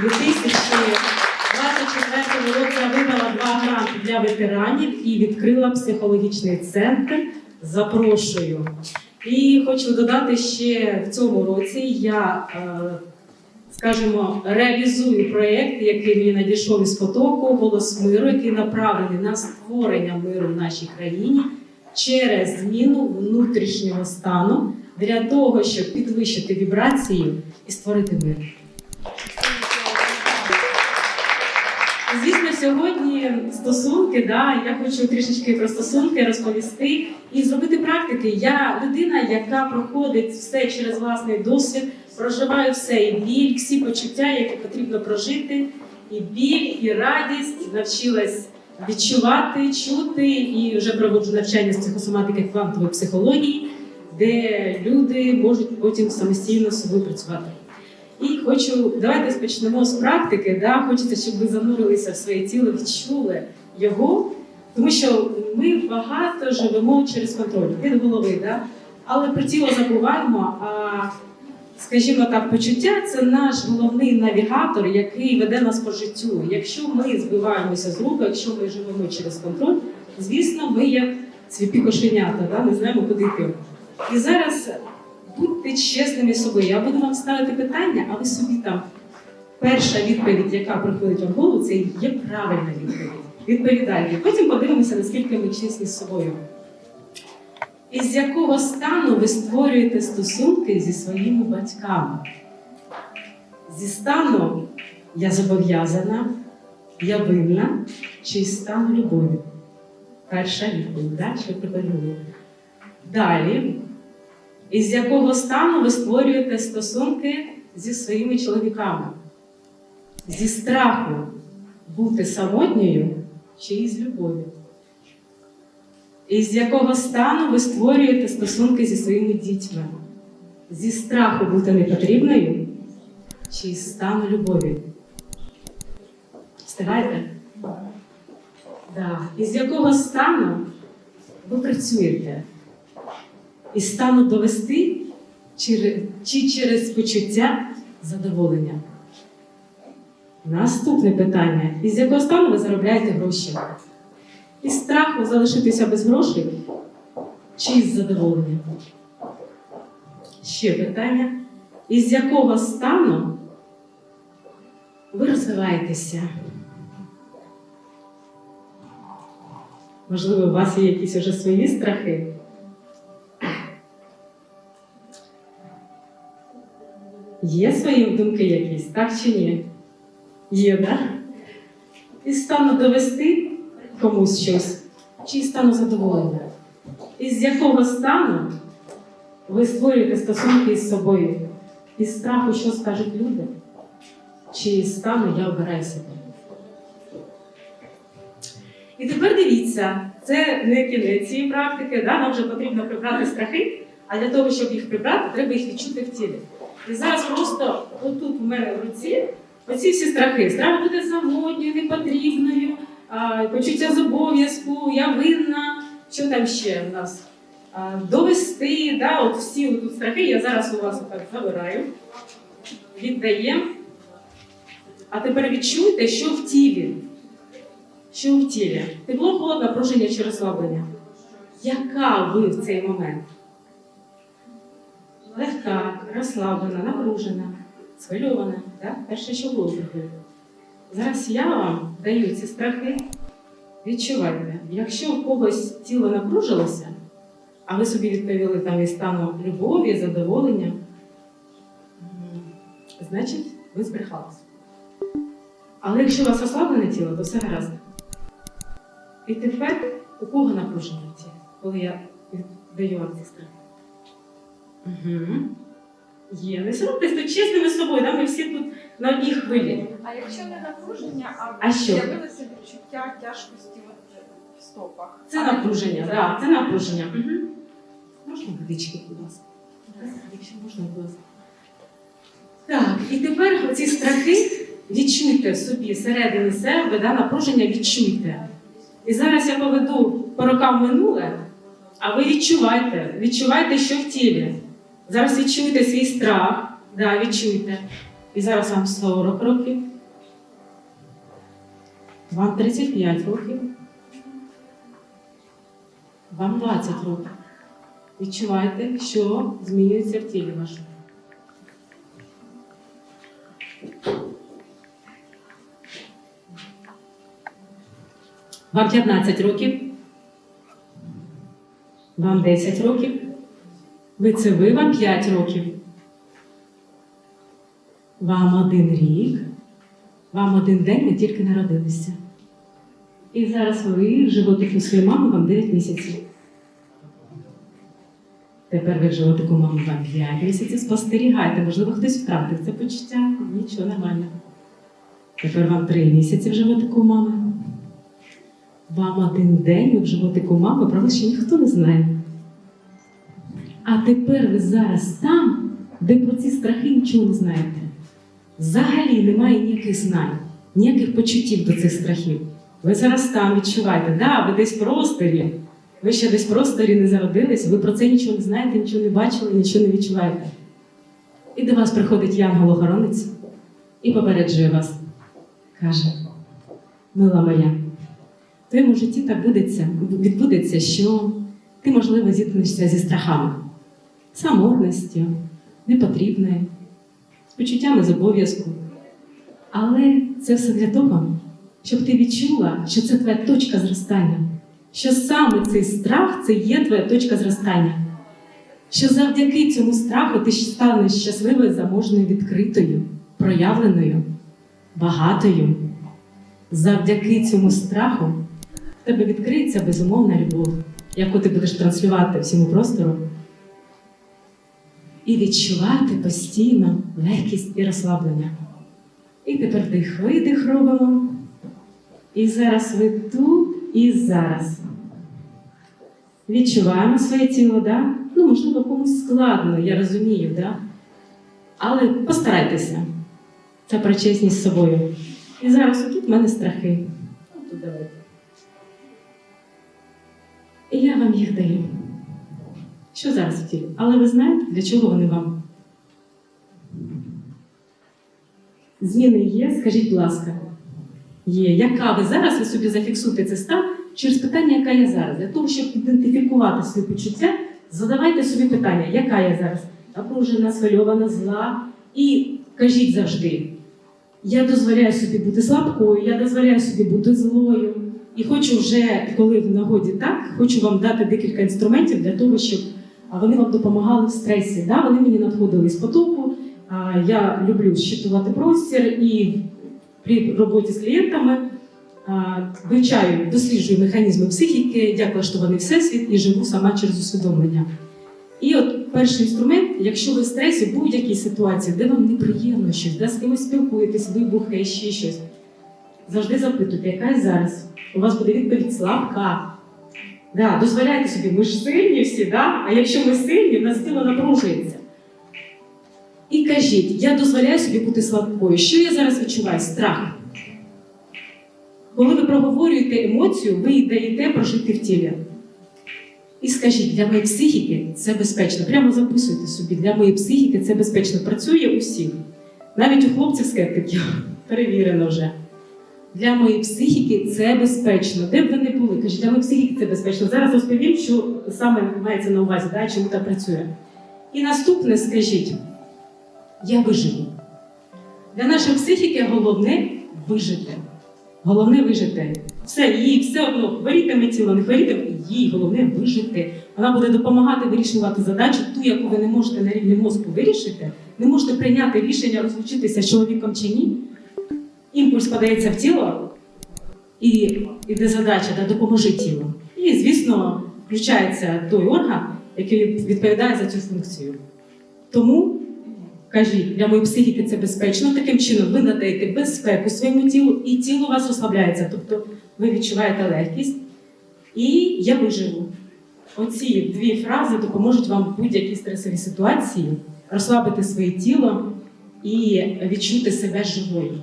У 2024 році я виграла два гранти для ветеранів і відкрила психологічний центр. Запрошую. І хочу додати ще в цьому році я, е, скажімо, реалізую проєкт, який мені надійшов із потоку Голос миру, який направлений на створення миру в нашій країні через зміну внутрішнього стану для того, щоб підвищити вібрацію і створити мир. Звісно, сьогодні стосунки, да, я хочу трішечки про стосунки розповісти і зробити практики. Я людина, яка проходить все через власний досвід, проживаю все і біль, всі почуття, які потрібно прожити, і біль, і радість навчилась відчувати, чути, і вже проводжу навчання з психосоматики квантової психології, де люди можуть потім самостійно з собою працювати. Хочу, давайте почнемо з практики. Да? Хочеться, щоб ви занурилися в своє тіло, відчули його, тому що ми багато живемо через контроль від голови, да? але про тіло забуваємо. А скажімо так, почуття це наш головний навігатор, який веде нас по життю. Якщо ми збиваємося з рук, якщо ми живемо через контроль, звісно, ми як сліпі кошенята, да? не знаємо, куди йти. І зараз будьте чесними з собою. Я буду вам ставити питання, а ви собі там перша відповідь, яка приходить вам в голову, це є правильна відповідь. Відповідайте. Потім подивимося, наскільки ми чесні з собою. Із якого стану ви створюєте стосунки зі своїми батьками? Зі стану я зобов'язана, я винна, чи з стану любові? Перша відповідь, да? що приходить. Далі. Із якого стану ви створюєте стосунки зі своїми чоловіками? Зі страху бути самотньою чи із любові? Із якого стану ви створюєте стосунки зі своїми дітьми? Зі страху бути непотрібною чи із стану любові? Встигаєте? Да. Із якого стану ви працюєте? Із стану довести чи, через почуття задоволення? Наступне питання: із якого стану ви заробляєте гроші? Із страху залишитися без грошей чи із задоволення? Ще питання. Із якого стану ви розвиваєтеся? Можливо, у вас є якісь уже свої страхи? Є свої думки якісь, так чи ні? Є, так? Да? І стану довести комусь щось, чи стану задоволення? Із якого стану ви створюєте стосунки із собою? Із страху, що скажуть люди? Чи стану я обираю себе? І тепер дивіться, це не кінець цієї практики, да? нам вже потрібно прибрати страхи, а для того, щоб їх прибрати, треба їх відчути в тілі. І зараз просто отут у мене в руці оці всі страхи. Страх бути самотньою, непотрібною, почуття з обов'язку, я винна. Що там ще в нас? Довести, да? от всі тут страхи, я зараз у вас отак забираю, віддаємо. А тепер відчуйте, що в тілі. Що в тілі? Тепло, холод, напруження чи розслаблення? Яка ви в цей момент? Розслаблена, напружена, схвильована. Так? Перше, що було приходить. Зараз я вам даю ці страхи. Відчувайте, якщо у когось тіло напружилося, а ви собі відповіли там із стану любові, задоволення, значить, ви збрехалися. Але якщо у вас розслаблене тіло, то все гаразд. І тепер у кого напруження в тілі, коли я даю вам ці страхи? Угу. Є. Не соромтесь тут чесними з собою, да? ми всі тут на одній хвилі. А якщо не напруження, а, А з'явилося відчуття тяжкості от в стопах. Це А напруження, це- так, це напруження. Угу. Можна водички, будь ласка? Якщо можна, будь ласка. Так, і тепер оці страхи відчуйте в собі, всередині себе, да, напруження відчуйте. І зараз я поведу по рокам минуле, а ви відчувайте, відчувайте, що в тілі. Зараз відчуйте свій страх, да, відчуйте. І зараз вам 40 років, Вам 35 років. Вам 20 років. Відчуваєте, що змінюється в тілі вашому. Вам 15 років. Вам 10 років. Ви це ви, вам 5 років. Вам один рік. Вам один день ви тільки народилися. І зараз ви животику своєї мами вам 9 місяців. Тепер ви в животику мами вам 5 місяців. Спостерігайте, можливо, хтось втратив це почуття. Нічого нормально. Тепер вам 3 місяці в животику мами. Вам один день ви в животику мами, правда, ще ніхто не знає. А тепер ви зараз там, де про ці страхи нічого не знаєте. Взагалі немає ніяких знань, ніяких почуттів до цих страхів. Ви зараз там відчуваєте, да, ви десь в просторі, ви ще десь в просторі не зародились, ви про це нічого не знаєте, нічого не бачили, нічого не відчуваєте. І до вас приходить янгол-охоронець і попереджує вас. Каже, мила моя, в твоєму житті так будеться, відбудеться, що ти, можливо, зіткнешся зі страхами, самотністю, непотрібною, з почуттями з обов'язку. Але це все для того, щоб ти відчула, що це твоя точка зростання, що саме цей страх це є твоя точка зростання. Що завдяки цьому страху ти станеш щасливою, заможною, відкритою, проявленою, багатою. Завдяки цьому страху в тебе відкриється безумовна любов, яку ти будеш транслювати всьому простору. І відчувати постійно легкість і розслаблення. І тепер вдих видих робимо. І зараз ви тут і зараз. Відчуваємо своє тіло, да? Ну, можливо, комусь складно, я розумію, да? Але постарайтеся. Це про чесність з собою. І зараз отут в мене страхи. Отут давайте. І я вам їх даю. Що зараз в? Але ви знаєте, для чого вони вам? Зміни є, скажіть, будь ласка, є. Яка ви зараз ви собі зафіксуєте цей стан через питання, яка я зараз? Для того, щоб ідентифікувати свої почуття, задавайте собі питання, яка я зараз? Напружена, схвильована, зла. І кажіть завжди: я дозволяю собі бути слабкою, я дозволяю собі бути злою. І хочу вже, коли в нагоді так, хочу вам дати декілька інструментів для того, щоб вони вам допомагали в стресі. Да? Вони мені надходили з потоку. Я люблю щитувати простір і при роботі з клієнтами вивчаю, досліджую механізми психіки, як влаштований всесвіт і живу сама через усвідомлення. І от перший інструмент, якщо ви в стресі в будь-якій ситуації, де вам неприємно щось, де з кимось спілкуєтесь, вибухи, ще щось, завжди запитуйте, яка зараз. У вас буде відповідь слабка. Да, дозволяйте собі, ми ж сильні всі, да? а якщо ми сильні, в нас тіло напружується. І кажіть, я дозволяю собі бути слабкою. Що я зараз відчуваю? Страх. Коли ви проговорюєте емоцію, ви їй даєте прожити в тілі. І скажіть, для моєї психіки це безпечно. Прямо записуйте собі, для моєї психіки це безпечно. Працює у всіх. Навіть у хлопців скептиків перевірено вже. Для моєї психіки це безпечно. Де б ви не були, кажіть, для моєї психіки це безпечно. Зараз розповім, що саме мається на увазі, да, чому так працює. І наступне скажіть: я виживу. Для нашої психіки головне вижити. Головне вижити. Все, їй все одно хворітиме тіло, не хворітиме, їй головне вижити. Вона буде допомагати вирішувати задачу, ту, яку ви не можете на рівні мозку вирішити, не можете прийняти рішення розлучитися з чоловіком чи ні. Імпульс подається в тіло, і іде задача да, допоможи тілу. І, звісно, включається той орган, який відповідає за цю функцію. Тому кажіть, для моєї психіки це безпечно. Таким чином ви надаєте безпеку своєму тілу, і тіло у вас розслабляється. Тобто ви відчуваєте легкість, і я виживу. Оці дві фрази допоможуть вам в будь-якій стресовій ситуації розслабити своє тіло і відчути себе живою.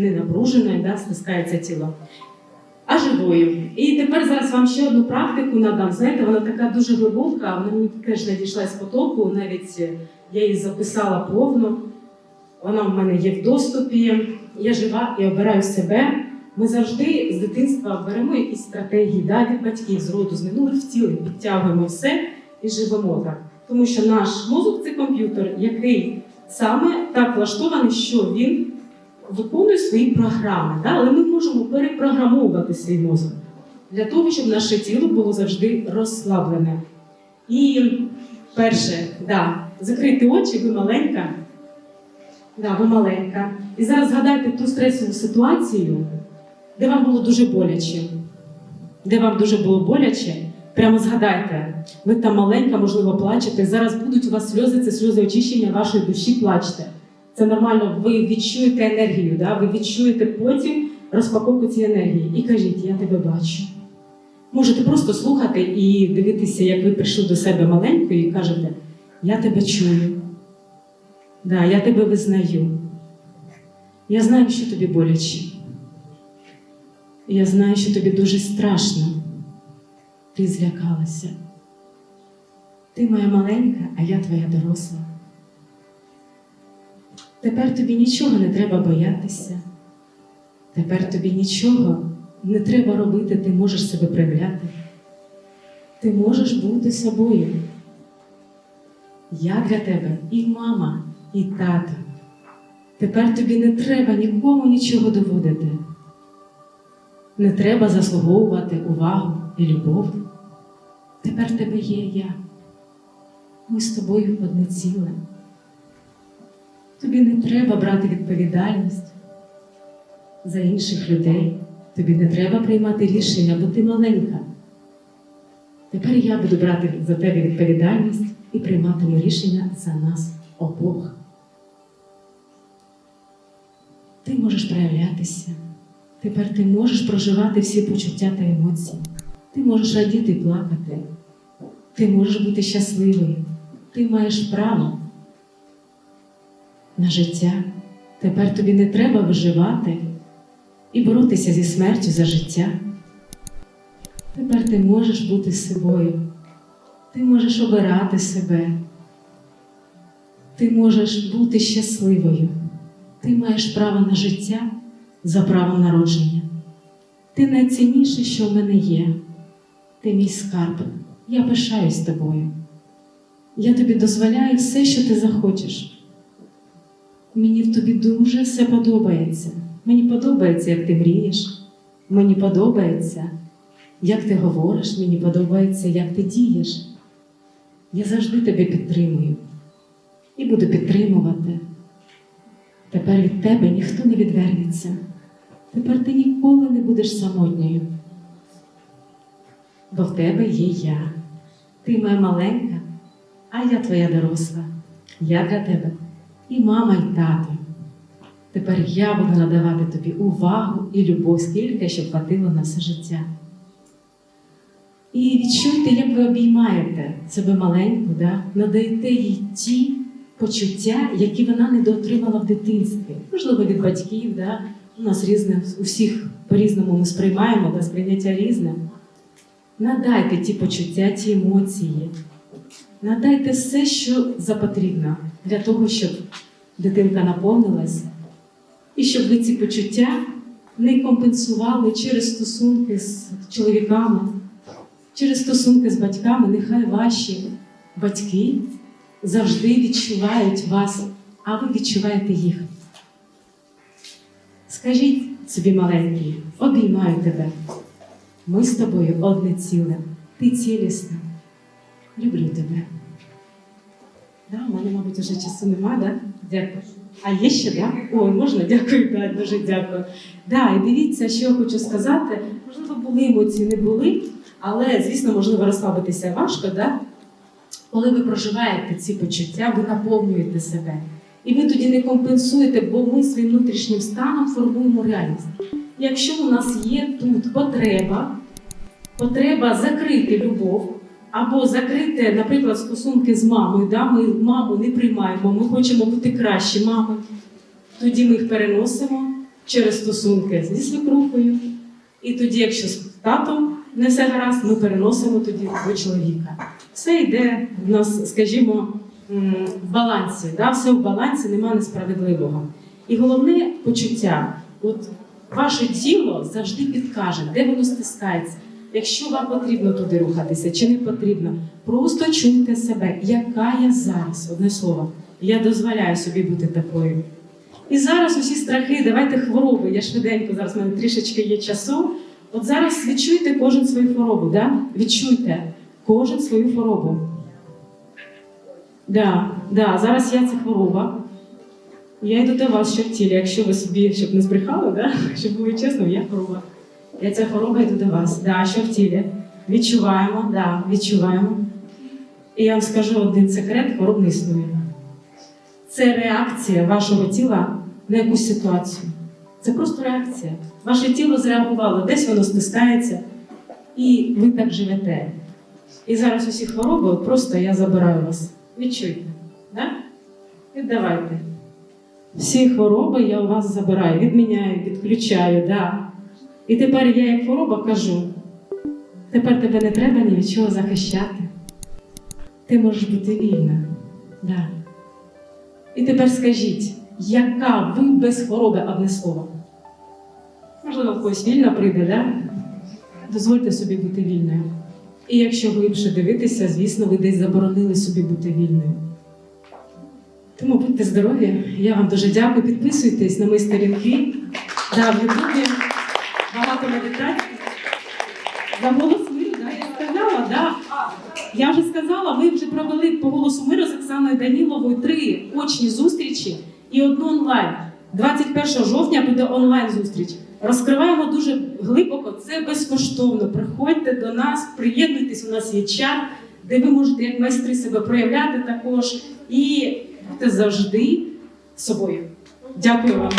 Не напруженою, да, стискається тіло, а живою. І тепер зараз вам ще одну практику надам. Знаєте, вона така дуже глибока, вона мені теж надійшла з потоку, навіть я її записала повно. Вона в мене є в доступі. Я жива і обираю себе ми завжди з дитинства беремо якісь стратегії да, від батьків, з роду, з минулих втілень, підтягуємо все і живемо так. Тому що наш мозок це комп'ютер, який саме так влаштований, що він виконує свої програми. Да? Але ми можемо перепрограмовувати свій мозок для того, щоб наше тіло було завжди розслаблене. І перше, да, закрийте очі, ви маленька. Да, ви маленька. І зараз згадайте ту стресову ситуацію, де вам було дуже боляче. Де вам дуже було боляче, прямо згадайте, ви там маленька, можливо, плачете. Зараз будуть у вас сльози, це сльози очищення вашої душі, плачте. Це нормально, ви відчуєте енергію, да? ви відчуєте потім розпаковку цієї енергії. І кажіть, я тебе бачу. Можете просто слухати і дивитися, як ви прийшли до себе маленькою і кажете, я тебе чую. Да, я тебе визнаю. Я знаю, що тобі боляче. Я знаю, що тобі дуже страшно. Ти злякалася. Ти моя маленька, а я твоя доросла. Тепер тобі нічого не треба боятися. Тепер тобі нічого не треба робити, ти можеш себе проявляти. Ти можеш бути собою. Я для тебе і мама, і тато. Тепер тобі не треба нікому нічого доводити. Не треба заслуговувати увагу і любов. Тепер тебе є я. Ми з тобою одне ціле. Тобі не треба брати відповідальність за інших людей. Тобі не треба приймати рішення, бо ти маленька. Тепер я буду брати за тебе відповідальність і прийматиму рішення за нас обох. Ти можеш проявлятися. Тепер ти можеш проживати всі почуття та емоції. Ти можеш радіти і плакати. Ти можеш бути щасливою. Ти маєш право на життя. Тепер тобі не треба виживати і боротися зі смертю за життя. Тепер ти можеш бути собою. Ти можеш обирати себе. Ти можеш бути щасливою. Ти маєш право на життя за правом народження. Ти найцінніше, що в мене є. Ти мій скарб. Я пишаюсь тобою. Я тобі дозволяю все, що ти захочеш. Мені в тобі дуже все подобається. Мені подобається, як ти мрієш. Мені подобається, як ти говориш, мені подобається, як ти дієш. Я завжди тебе підтримую і буду підтримувати. Тепер від тебе ніхто не відвернеться. Тепер ти ніколи не будеш самотньою. Бо в тебе є я. Ти моя маленька, а я твоя доросла. Я для тебе і мама, і тато. Тепер я буду надавати тобі увагу і любов, скільки щоб хватило на все життя. І відчуйте, як ви обіймаєте себе маленьку, да? надаєте їй ті почуття, які вона недоотримала в дитинстві. Можливо, від батьків, да? у нас різне, у всіх по-різному ми сприймаємо, да? сприйняття різне. Надайте ті почуття, ті емоції. Надайте все, що запотрібно для того, щоб дитинка наповнилась, і щоб ви ці почуття не компенсували через стосунки з чоловіками, через стосунки з батьками. Нехай ваші батьки завжди відчувають вас, а ви відчуваєте їх. Скажіть собі маленький, обіймаю тебе. Ми з тобою одне ціле, ти цілісна. Люблю тебе. Да, у мене, мабуть, вже часу нема, да? Дякую. А є ще, да? Ой, можна? Дякую, да, дуже дякую. Да, і дивіться, що я хочу сказати. Можливо, були емоції, не були, але, звісно, можливо, розслабитися важко, да? Коли ви проживаєте ці почуття, ви наповнюєте себе. І ви тоді не компенсуєте, бо ми своїм внутрішнім станом формуємо реальність. Якщо у нас є тут потреба, потреба закрити любов, або закрити, наприклад, стосунки з мамою, да? ми маму не приймаємо, ми хочемо бути краще мами, тоді ми їх переносимо через стосунки зі свекрухою. І тоді, якщо з татом не все гаразд, ми переносимо тоді до чоловіка. Все йде в нас, скажімо, в балансі. Да? Все в балансі, нема несправедливого. І головне почуття. От Ваше тіло завжди підкаже, де воно стискається. Якщо вам потрібно туди рухатися чи не потрібно, просто чуйте себе, яка я зараз, одне слово. Я дозволяю собі бути такою. І зараз усі страхи, давайте хвороби. Я швиденько зараз в мене трішечки є часу. От зараз відчуйте кожен свою хворобу, да? відчуйте кожен свою хворобу. Да, да, зараз я це хвороба. Я йду до вас, що в тілі, якщо ви собі щоб не збрехали, да? щоб були чесно, я хвороба. Я ця хвороба йду до вас. Да, що в тілі? Відчуваємо, да, відчуваємо. І я вам скажу один секрет, хвороб не існує. Це реакція вашого тіла на якусь ситуацію. Це просто реакція. Ваше тіло зреагувало, десь воно стискається, і ви так живете. І зараз усі хвороби, просто я забираю вас. Відчуйте. Да? Віддавайте. Всі хвороби я у вас забираю, відміняю, відключаю, да. І тепер я, як хвороба, кажу: тепер тебе не треба ні від чого захищати. Ти можеш бути вільна. Да. І тепер скажіть, яка ви без хвороби одне слово? Можливо, когось вільна прийде, да? Дозвольте собі бути вільною. І якщо глибше дивитися, звісно, ви десь заборонили собі бути вільною. Тому будьте здорові, я вам дуже дякую. Підписуйтесь на мої сторінки. Да, в Ютубі багато медитацій. За голос миру, да, я сказала, да. Я вже сказала, ми вже провели по голосу миру з Оксаною Даніловою три очні зустрічі і одну онлайн. 21 жовтня буде онлайн зустріч. Розкриваємо дуже глибоко, це безкоштовно. Приходьте до нас, приєднуйтесь, у нас є чат, де ви можете як майстри себе проявляти також і бути завжди собою. Дякую вам.